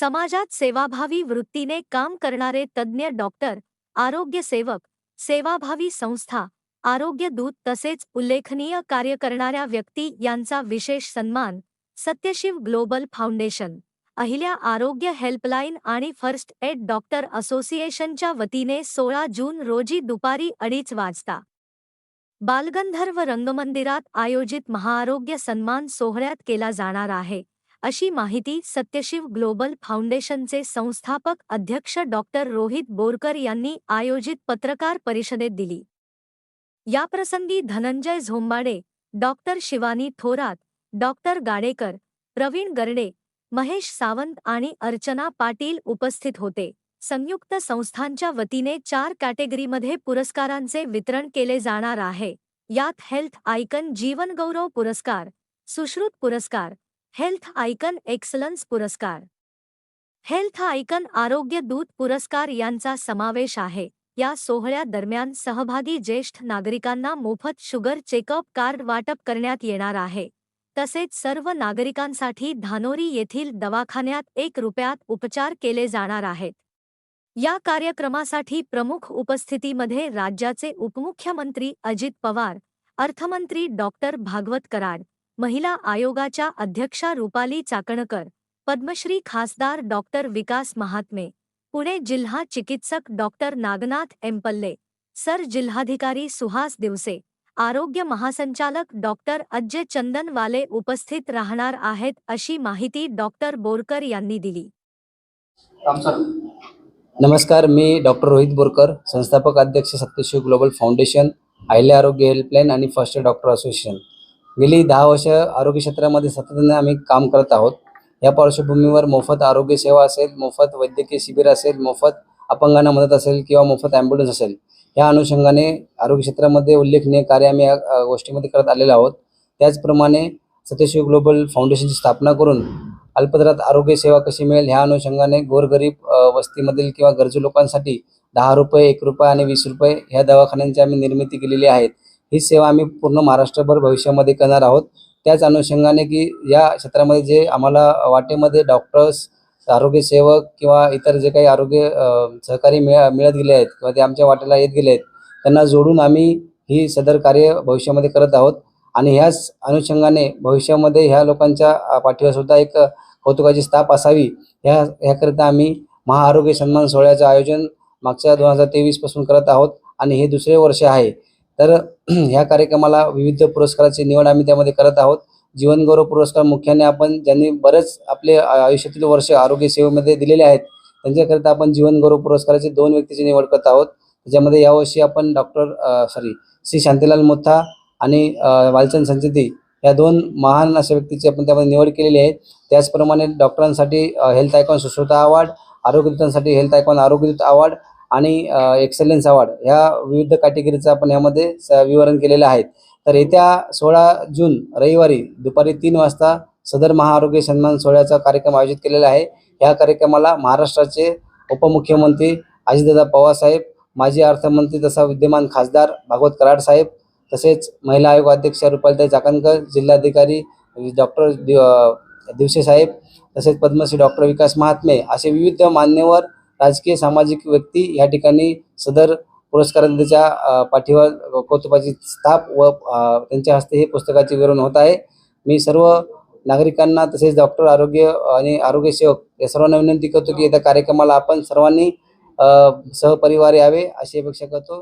समाजात सेवाभावी वृत्तीने काम करणारे तज्ज्ञ डॉक्टर आरोग्य सेवक सेवाभावी संस्था आरोग्य दूत तसेच उल्लेखनीय कार्य करणाऱ्या व्यक्ती यांचा विशेष सन्मान सत्यशिव ग्लोबल फाउंडेशन अहिल्या आरोग्य हेल्पलाईन आणि फर्स्ट एड डॉक्टर असोसिएशनच्या वतीने सोळा जून रोजी दुपारी अडीच वाजता. बालगंधर्व रंगमंदिरात आयोजित महाआरोग्य सन्मान सोहळ्यात केला जाणार आहे. अशी माहिती सत्यशिव ग्लोबल फाउंडेशनचे संस्थापक अध्यक्ष डॉक्टर रोहित बोरकर यांनी आयोजित पत्रकार परिषदेत दिली. याप्रसंगी धनंजय झोंबाडे डॉक्टर शिवानी थोरात डॉक्टर गाडेकर प्रवीण गरडे महेश सावंत आणि अर्चना पाटील उपस्थित होते. संयुक्त संस्थांच्या वतीने चार कॅटेगरीमध्ये पुरस्कारांचे वितरण केले जाणार आहे. यात हेल्थ आयकन जीवनगौरव पुरस्कार सुश्रुत पुरस्कार हेल्थ आयकन एक्सलन्स पुरस्कार. हेल्थ आयकन आरोग्य दूत पुरस्कार यांचा समावेश आहे. या सोहळ्या दरम्यान सहभागी ज्येष्ठ नागरिकांना मोफत शुगर चेकअप कार्ड वाटप करण्यात येणार आहे. तसेच सर्व नागरिकांसाठी धानोरी येथील दवाखान्यात एक रुपयात उपचार केले जाणार आहेत. या कार्यक्रमासाठी प्रमुख उपस्थितीमध्ये राज्याचे उपमुख्यमंत्री अजित पवार अर्थमंत्री डॉक्टर भागवत कराड महिला आयोगाच्या अध्यक्षा रुपाली चाकणकर पद्मश्री खासदार डॉक्टर विकास महात्मे पुणे जिल्हा चिकित्सक डॉक्टर नागनाथ एम्पल्ले सर जिल्हाधिकारी सुहास दिवसे आरोग्य महासंचालक डॉक्टर अज्जय चंदनवाले उपस्थित राहणार आहेत अशी माहिती डॉक्टर बोरकर यांनी दिली. नमस्कार मी डॉक्टर रोहित बोरकर संस्थापक अध्यक्ष सत्यशिव ग्लोबल फाउंडेशन आहिले आरोग्य हेल्पलाईन आणि फर्स्ट डॉक्टर असोसिएशन. गेली दहा वर्ष आरोग्य क्षेत्रामध्ये सातत्याने आम्ही काम करत आहोत. या पार्श्वभूमीवर मोफत आरोग्य सेवा असेल मोफत वैद्यकीय शिबिर असेल मोफत अपंगांना मदत असेल किंवा मोफत ॲम्ब्युलन्स असेल या अनुषंगाने आरोग्य क्षेत्रामध्ये उल्लेखनीय कार्य आम्ही या गोष्टीमध्ये करत आलेलो आहोत. त्याचप्रमाणे सत्यशिव ग्लोबल फाउंडेशनची स्थापना करून अल्पदरात आरोग्य सेवा कशी मिळेल ह्या अनुषंगाने गोरगरीब वस्तीमधील किंवा गरजू लोकांसाठी दहा रुपये एक रुपये आणि वीस रुपये ह्या दवाखान्यांची आम्ही निर्मिती केलेली आहेत ही सेवा आम्ही पूर्ण महाराष्ट्रभर भविष्यामध्ये करणार आहोत. त्याच अनुषंगाने की या क्षेत्रामध्ये जे आम्हाला वाटेमध्ये डॉक्टर्स आरोग्य सेवक किंवा इतर जे काही आरोग्य सहकारी मिळ मिळत गेले आहेत किंवा ते आमच्या वाटेला येत गेले आहेत त्यांना जोडून आम्ही ही सदर कार्य भविष्यामध्ये करत आहोत. आणि ह्याच अनुषंगाने भविष्यामध्ये ह्या लोकांच्या पाठीवरसुद्धा पाठीवर सुद्धा एक कौतुकाची स्थाप असावी. ह्या ह्याकरिता आम्ही महाआरोग्य सन्मान सोहळ्याचं आयोजन मागच्या दोन हजार तेवीसपासून करत आहोत. आणि हे दुसरे वर्ष आहे. तर ह्या कार्यक्रमाला विविध पुरस्काराची निवड आम्ही त्यामध्ये करत आहोत. जीवनगौरव पुरस्कार मुख्याने आपण ज्यांनी बरेच आपले आयुष्यातील वर्ष आरोग्य सेवेमध्ये दिलेले आहेत त्यांच्याकरिता आपण जीवनगौरव पुरस्काराचे दोन व्यक्तीची निवड करत आहोत. त्याच्यामध्ये यावर्षी आपण डॉक्टर सॉरी श्री शांतीलाल मोथा आणि वालचंद संचेती या दोन महान अशा व्यक्तीची आपण त्यामध्ये निवड केलेली आहे. त्याचप्रमाणे डॉक्टरांसाठी हेल्थ आयकॉन सुश्रुता अवॉर्ड आरोग्यदूतांसाठी हेल्थ आयकॉन आरोग्यदूत अवॉर्ड आणि एक्सलन्स अवॉर्ड ह्या विविध कॅटेगरीचं आपण यामध्ये स- विवरण केलेलं आहे. तर येत्या सोळा जून रविवारी दुपारी तीन वाजता सदर महाआरोग्य सन्मान सोहळ्याचा कार्यक्रम आयोजित केलेला आहे. या कार्यक्रमाला महाराष्ट्राचे उपमुख्यमंत्री अजितदादा पवारसाहेब माजी अर्थमंत्री तसा विद्यमान खासदार भागवत कराड साहेब तसेच महिला आयोग अध्यक्ष रुपालताई चाकणकर जिल्हाधिकारी डॉक्टर दिवसे साहेब तसेच पद्मश्री डॉक्टर विकास महात्मे असे विविध मान्यवर राजकीय सामाजिक व्यक्ती या ठिकाणी सदर पुरस्कारांच्या पाठीवर कौतुकाची स्थाप व त्यांच्या हस्ते हे पुस्तकाचे विवरण होत आहे. मी सर्व नागरिकांना तसेच डॉक्टर आरोग्य आणि आरोग्य सेवक या सर्वांना विनंती करतो की येत्या कार्यक्रमाला आपण सर्वांनी सहपरिवार यावे अशी अपेक्षा करतो.